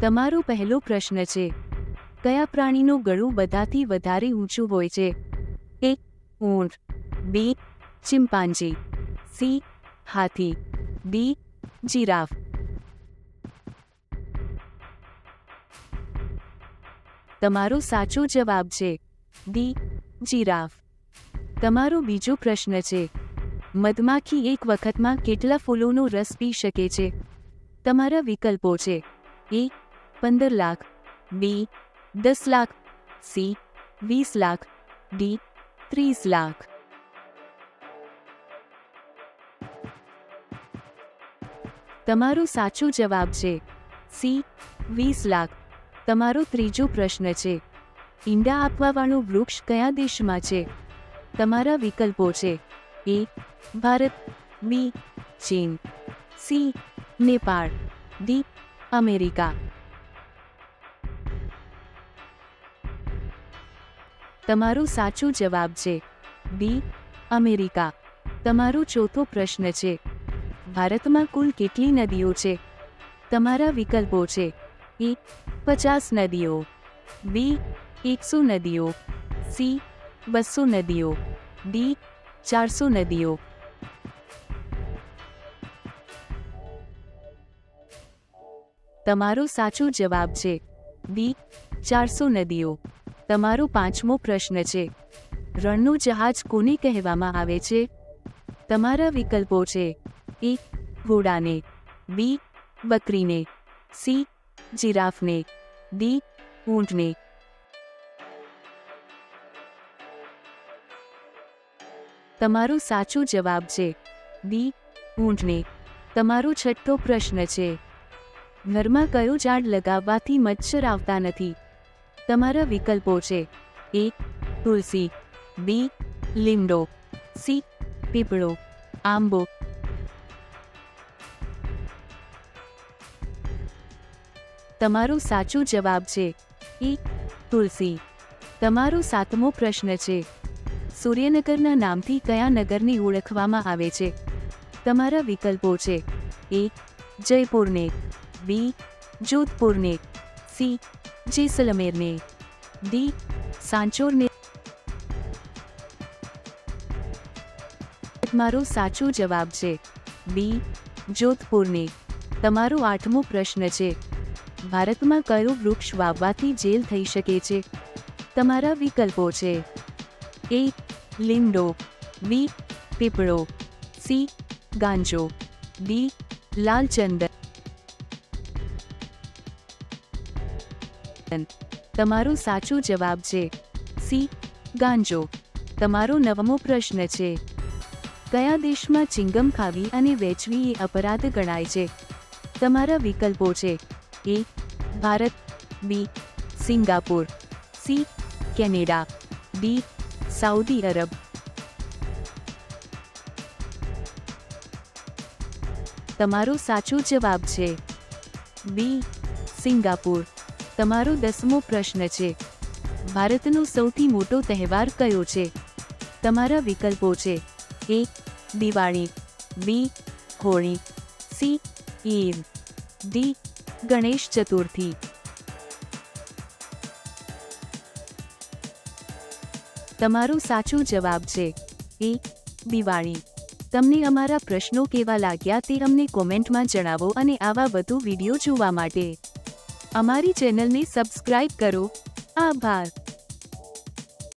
તમારો પહેલો પ્રશ્ન છે, કયા પ્રાણીનું ગળું બધાથી વધારે ઊંચું હોય છે? એ, ઊંટ, બી ચિમ્પાન્જી સી, હાથી, ડી, જીરાફ. તમારો સાચો જવાબ છે, ડી, જીરાફ. તમારો બીજો પ્રશ્ન છે, મધમાખી એક વખતમાં કેટલા ફૂલોનો રસ પી શકે છે? તમારા વિકલ્પો છે, એ પંદર લાખ, બી, દસ લાખ, સી, વીસ લાખ, ડી, ત્રીસ લાખ. તમારો સાચો જવાબ છે, સી, વીસ લાખ. તમારો ત્રીજો પ્રશ્ન છે, ઈંડા આપવાવાળું વૃક્ષ કયા દેશમાં છે? તમારા વિકલ્પો છે, એ, ભારત, બી, ચીન, સી, નેપાળ, ડી, અમેરિકા. તમારો સાચો જવાબ છે. B, America. તમારો ચોથો પ્રશ્ન છે. ભારતમાં કુલ કેટલી નદીઓ છે? તમારા વિકલ્પો છે. એ પચાસ નદીઓ. બી, એકસો નદીઓ. સી, બસો નદીઓ. ડી, ચારસો નદીઓ. તમારો સાચો જવાબ છે. બી, ચારસો નદીઓ. તમારો પાંચમો પ્રશ્ન છે. રણનું જહાજ કોને કહેવામાં આવે છે? તમારા વિકલ્પો છે. એ, ઘોડાને. બી, બકરીને. સી, જીરાફને. ડી, ઊંટને. તમારો સાચો જવાબ છે. ડી, ઊંટને. તમારો છઠ્ઠો પ્રશ્ન છે. ઘરમાં કયો ઝાડ લગાવવાથી મચ્છર આવતા નથી? તમારા વિકલ્પો છે. એ, તુલસી. બી, લીમડો. સી, પીપળો. આંબો. તમારો સાચો જવાબ છે. એ, તુલસી. તમારો સાતમો પ્રશ્ન છે. સૂર્યનગરના નામથી કયા નગરને ઓળખવામાં આવે છે? તમારા વિકલ્પો છે. એ જયપુરને બી જોધપુરને સી જેસલમેરને ડી સાંચોરને મારો સાચો જવાબ છે બી જોધપુરને તમારો આઠમો પ્રશ્ન છે ભારતમાં કયો વૃક્ષ વાવવાથી જેલ થઈ શકે છે? તમારા વિકલ્પો છે. એ લીમડો બી, પીપળો. સી, ગાંજો. ડી લાલચંદન તમારો સાચો જવાબ છે. સી. ગાંજો. તમારો નવમો પ્રશ્ન છે. કયા દેશમાં ચિંગમ ખાવી અને વેચવી એ અપરાધ ગણાય છે? તમારા વિકલ્પો છે. A. Bharat. B. Singapore. C. Canada. D. Saudi Arab. તમારો સાચો જવાબ છે. બી. સિંગાપુર. તમારો દસમો પ્રશ્ન છે. ભારતનો સૌથી મોટો તહેવાર કયો છે? તમારા વિકલ્પો છે. A, Diwali, B, Holi, C, Eid, D, Ganesh Chaturthi. તમારો સાચો જવાબ છે. એ, દિવાળી. તમને અમારા પ્રશ્નો કેવા લાગ્યા તે અમને કોમેન્ટમાં જણાવો અને આવા વધુ વીડિયો જોવા માટે. અમારી ચેનલને સબસ્ક્રાઇબ કરો. આભાર.